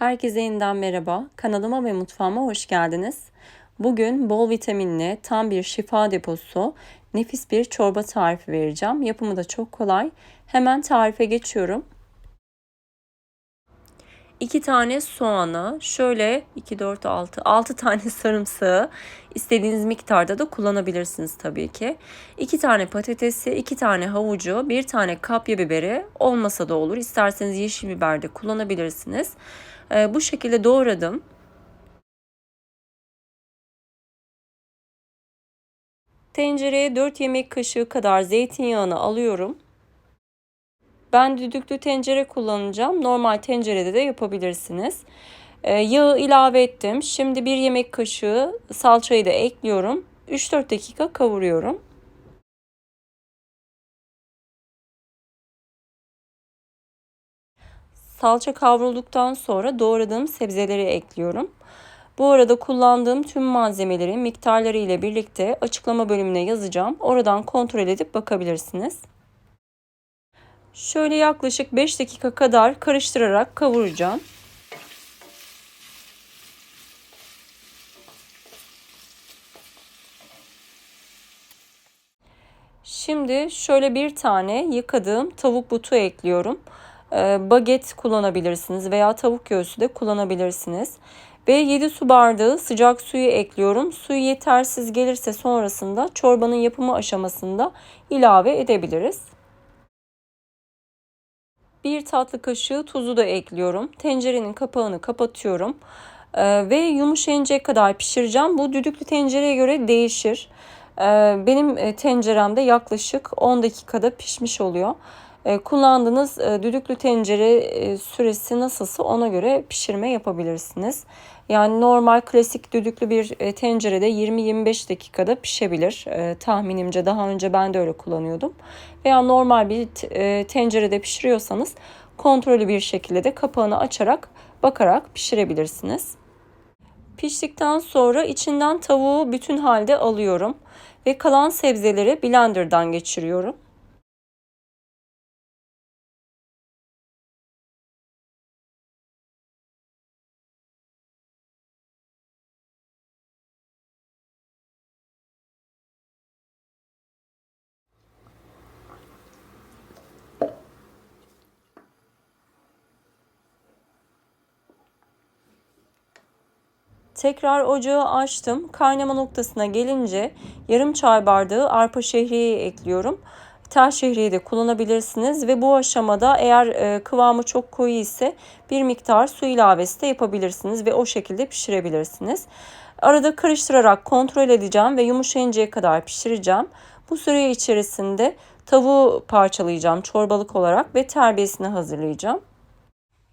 Herkese yeniden merhaba. Kanalıma ve mutfağıma hoş geldiniz. Bugün bol vitaminli, tam bir şifa deposu, nefis bir çorba tarifi vereceğim. Yapımı da çok kolay. Hemen tarife geçiyorum. 2 tane soğanı, şöyle 2, 4, 6, 6 tane sarımsağı istediğiniz miktarda da kullanabilirsiniz tabii ki. 2 tane patatesi, 2 tane havucu, 1 tane kapya biberi olmasa da olur. İsterseniz yeşil biber de kullanabilirsiniz. Ee, bu şekilde doğradım. Tencereye 4 yemek kaşığı kadar zeytinyağını alıyorum. Ben düdüklü tencere kullanacağım. Normal tencerede de yapabilirsiniz. Ee, yağı ilave ettim. Şimdi bir yemek kaşığı salçayı da ekliyorum. 3-4 dakika kavuruyorum. Salça kavrulduktan sonra doğradığım sebzeleri ekliyorum. Bu arada kullandığım tüm malzemeleri miktarları ile birlikte açıklama bölümüne yazacağım. Oradan kontrol edip bakabilirsiniz. Şöyle yaklaşık 5 dakika kadar karıştırarak kavuracağım. Şimdi şöyle bir tane yıkadığım tavuk butu ekliyorum. Ee, baget kullanabilirsiniz veya tavuk göğsü de kullanabilirsiniz. Ve 7 su bardağı sıcak suyu ekliyorum. Suyu yetersiz gelirse sonrasında çorbanın yapımı aşamasında ilave edebiliriz. Bir tatlı kaşığı tuzu da ekliyorum. Tencerenin kapağını kapatıyorum. Ee, ve yumuşayıncaya kadar pişireceğim. Bu düdüklü tencereye göre değişir. Ee, benim e, tenceremde yaklaşık 10 dakikada pişmiş oluyor. Ee, kullandığınız e, düdüklü tencere e, süresi nasılsa ona göre pişirme yapabilirsiniz. Yani normal klasik düdüklü bir e, tencerede 20-25 dakikada pişebilir. Tahminimce daha önce ben de öyle kullanıyordum. Veya normal bir tencerede pişiriyorsanız kontrollü bir şekilde de kapağını açarak bakarak pişirebilirsiniz. Piştikten sonra içinden tavuğu bütün halde alıyorum ve kalan sebzeleri blenderdan geçiriyorum. Tekrar ocağı açtım. Kaynama noktasına gelince yarım çay bardağı arpa şehriyeyi ekliyorum. Tel şehriye de kullanabilirsiniz ve bu aşamada eğer e, kıvamı çok koyu ise bir miktar su ilavesi de yapabilirsiniz ve o şekilde pişirebilirsiniz. Arada karıştırarak kontrol edeceğim ve yumuşayıncaya kadar pişireceğim. Bu süre içerisinde tavuğu parçalayacağım çorbalık olarak ve terbiyesini hazırlayacağım.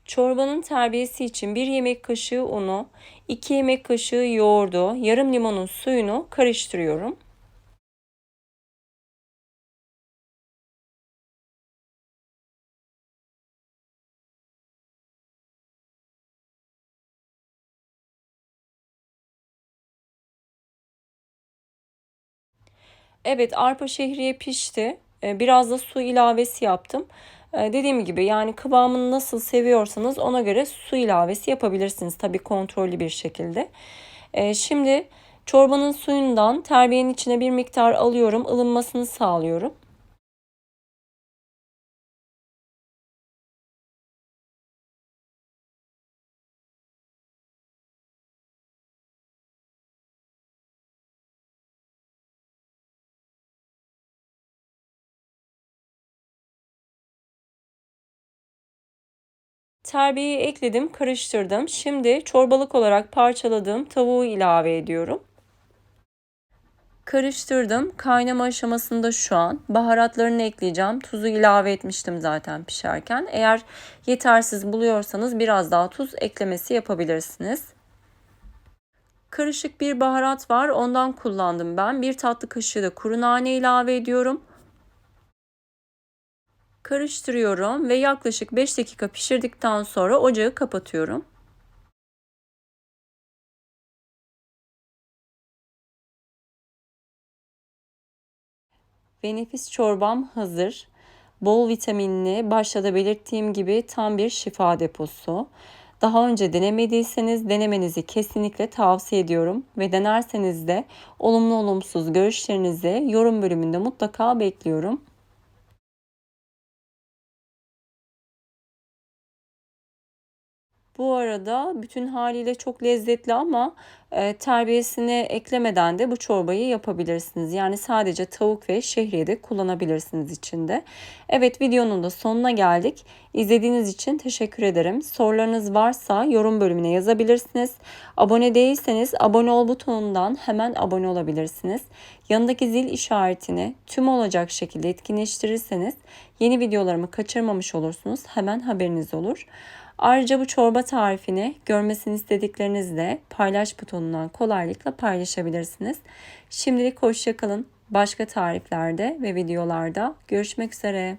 Çorbanın terbiyesi için 1 yemek kaşığı unu, 2 yemek kaşığı yoğurdu, yarım limonun suyunu karıştırıyorum. Evet arpa şehriye pişti. Ee, biraz da su ilavesi yaptım. Ee, dediğim gibi yani kıvamını nasıl seviyorsanız ona göre su ilavesi yapabilirsiniz. Tabii kontrollü bir şekilde. Ee, şimdi çorbanın suyundan terbiyenin içine bir miktar alıyorum. ılınmasını sağlıyorum. Terbiyeyi ekledim, karıştırdım. Şimdi çorbalık olarak parçaladığım tavuğu ilave ediyorum. Karıştırdım. Kaynama aşamasında şu an. Baharatlarını ekleyeceğim. Tuzu ilave etmiştim zaten pişerken. Eğer yetersiz buluyorsanız biraz daha tuz eklemesi yapabilirsiniz. Karışık bir baharat var. Ondan kullandım ben. Bir tatlı kaşığı da kuru nane ilave ediyorum. Karıştırıyorum ve yaklaşık 5 dakika pişirdikten sonra ocağı kapatıyorum. Ve nefis çorbam hazır. Bol vitaminli, başta da belirttiğim gibi tam bir şifa deposu. Daha önce denemediyseniz denemenizi kesinlikle tavsiye ediyorum ve denerseniz de olumlu olumsuz görüşlerinizi yorum bölümünde mutlaka bekliyorum. Bu arada bütün haliyle çok lezzetli ama terbiyesini eklemeden de bu çorbayı yapabilirsiniz. Yani sadece tavuk ve şehriye de kullanabilirsiniz içinde. Evet videonun da sonuna geldik. İzlediğiniz için teşekkür ederim. Sorularınız varsa yorum bölümüne yazabilirsiniz. Abone değilseniz abone ol butonundan hemen abone olabilirsiniz. Yanındaki zil işaretini tüm olacak şekilde etkinleştirirseniz yeni videolarımı kaçırmamış olursunuz. Hemen haberiniz olur. Ayrıca bu çorba tarifini görmesini istediklerinizle paylaş butonundan kolaylıkla paylaşabilirsiniz. Şimdilik hoşçakalın. Başka tariflerde ve videolarda görüşmek üzere.